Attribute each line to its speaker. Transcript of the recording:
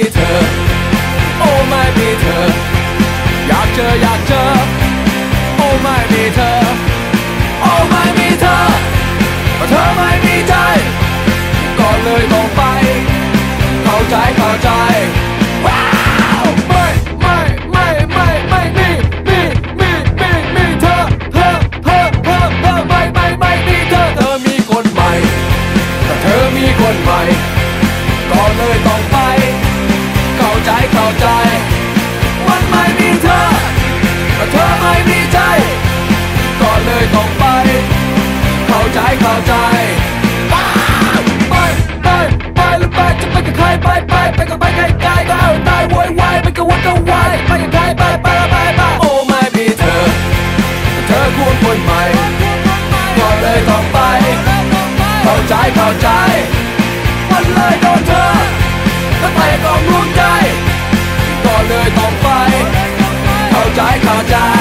Speaker 1: Oh my Peter，压着压着，oh my Peter。 ก็เลยต้องไป เข้าใจเข้าใจไปไปไปแล้วไปจะไปกับใครไปไปไปกับไปไกลไกลก็เอาตายโวยวายไปกับวันก็วายไปกับใครไปไปไปไปโอ้ไม่มีเธอ เธอควรคนใหม่ก็เลยต้องไป เข้าใจเข้าใจมันเลยโดนเธอแล้วไปต้องรู้ใจ ก็เลยต้องไป เข้าใจเข้าใจ